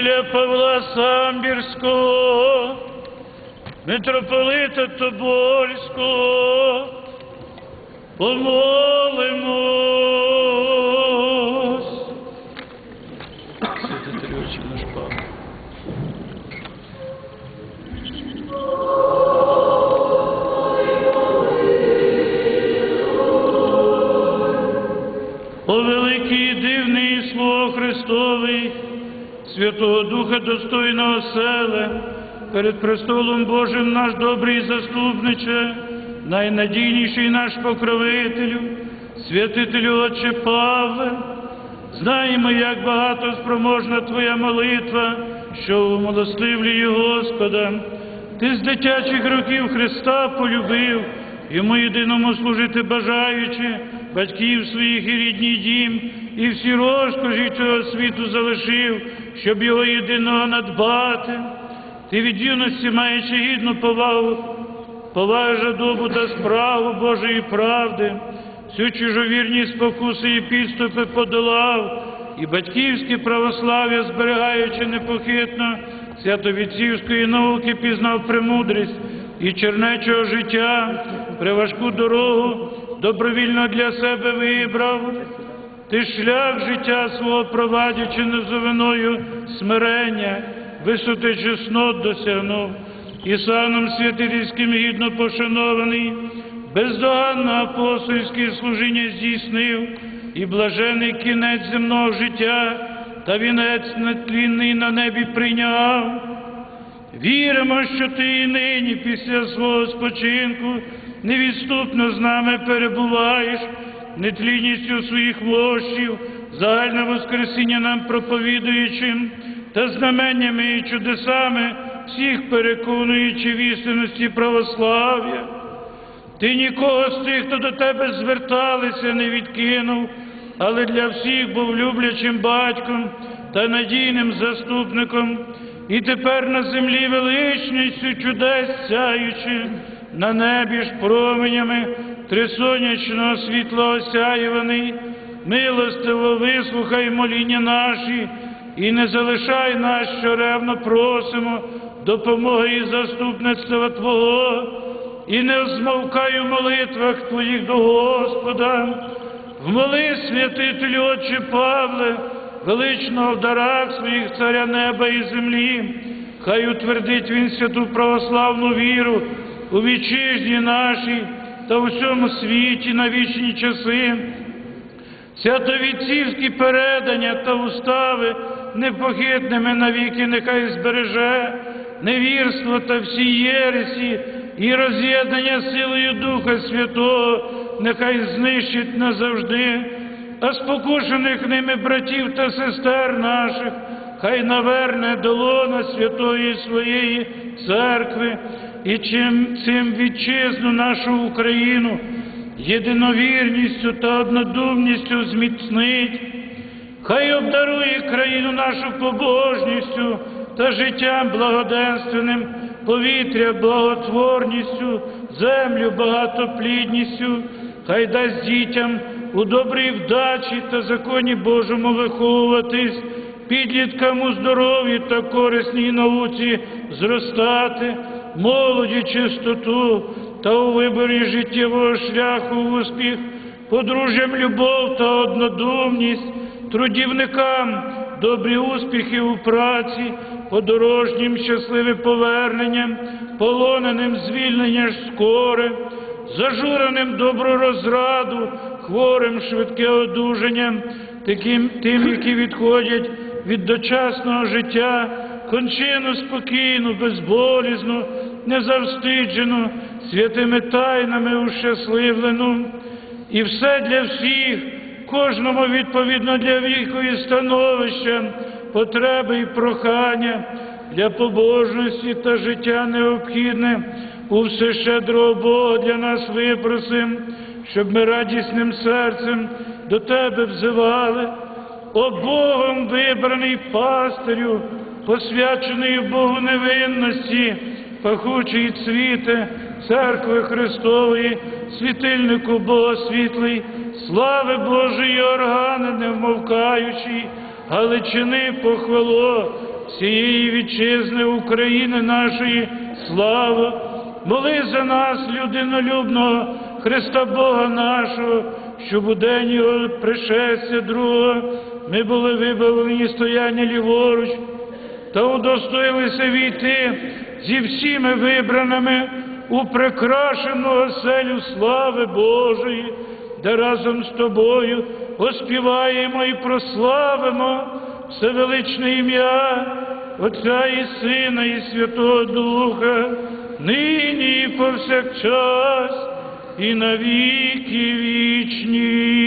святителя Павла Самбірського, митрополита Тобольського, помолимось. Святого Духа достойного селе, перед престолом Божим наш добрий заступниче, найнадійніший наш покровителю, святителю Отче Павле, знаємо, як багато спроможна Твоя молитва, що умилостивлює Господа. Ти з дитячих років Христа полюбив, йому єдиному служити бажаючи, батьків своїх і рідній дім, і всі розкоші цього світу залишив, щоб його єдиного надбати. Ти від юності маючи гідну повагу, поваги жадобу та справу Божої правди, всю чужовірні спокуси і підступи подолав, і батьківське православ'я, зберігаючи непохитно, святовідцівської науки пізнав премудрість і чернечого життя, приважку дорогу добровільно для себе вибрав. Ти шлях життя свого провадячи незовиною смирення, висоти чеснот досягнув, і саном святительським гідно пошанований, бездоганно апостольське служіння здійснив, і блажений кінець земного життя та вінець нетлінний на небі прийняв. Віримо, що ти і нині після свого спочинку невідступно з нами перебуваєш, нетлінністю своїх вощів, загальне Воскресіння нам проповідуючим та знаменнями і чудесами, всіх переконуючи в істинності православ'я. Ти нікого з тих, хто до тебе зверталися, не відкинув, але для всіх був люблячим батьком та надійним заступником, і тепер на землі величністю чудес сяючи, на небі ж променями трисонячного світла осяюваний, милостиво вислухай моління наші, і не залишай нас, що ревно просимо, допомоги і заступництва Твого, і не змовкай у молитвах Твоїх до Господа. Вмоли, святителю Отче Павле, величного в дарах своїх царя неба і землі, хай утвердить він святу православну віру у вітчизні нашій та у всьому світі на вічні часи. Святовідцівські передання та устави непохитними навіки нехай збереже, невірство та всі єресі і роз'єднання силою Духа Святого нехай знищить назавжди, а спокушених ними братів та сестер наших, хай наверне до лона святої своєї церкви і чим цим вітчизну нашу Україну єдиновірністю та однодумністю зміцнить. Хай обдарує країну нашу побожністю та життям благоденственним, повітря благотворністю, землю багатоплідністю, хай дасть дітям у добрій вдачі та законі Божому виховуватись, підліткам у здоров'ї та корисній науці зростати, молоді чистоту та у виборі життєвого шляху успіх, подружжям любов та однодумність, трудівникам добрі успіхи у праці, подорожнім щасливе повернення, полоненим звільнення ж скоре, зажуреним добру розраду, хворим швидке одужання, тим, які відходять від дочасного життя, кончину спокійну, безболізну, незавстиджену, святими тайнами ущасливлену, і все для всіх, кожному відповідно для віку і становища, потреби і прохання, для побожності та життя необхідне, у все щедрого Бога для нас випросим, щоб ми радісним серцем до Тебе взивали, о Богом вибраний пастирю, посвячений Богу невинності, пахучий цвіте, церкви Христової, світильнику Бога світлий, слави Божої органи, не вмовкаючи, Галичини похвало, всієї вітчизни України нашої, слава, моли за нас, людинолюбного Христа Бога нашого, щоб у день Його пришестя другого ми були вибавлені стояння ліворуч, та удостоїлися війти зі всіми вибраними у прекрашену оселю слави Божої, де разом з тобою оспіваємо і прославимо всевеличне ім'я Отця і Сина, і Святого Духа, нині і повсякчас, і на віки вічні.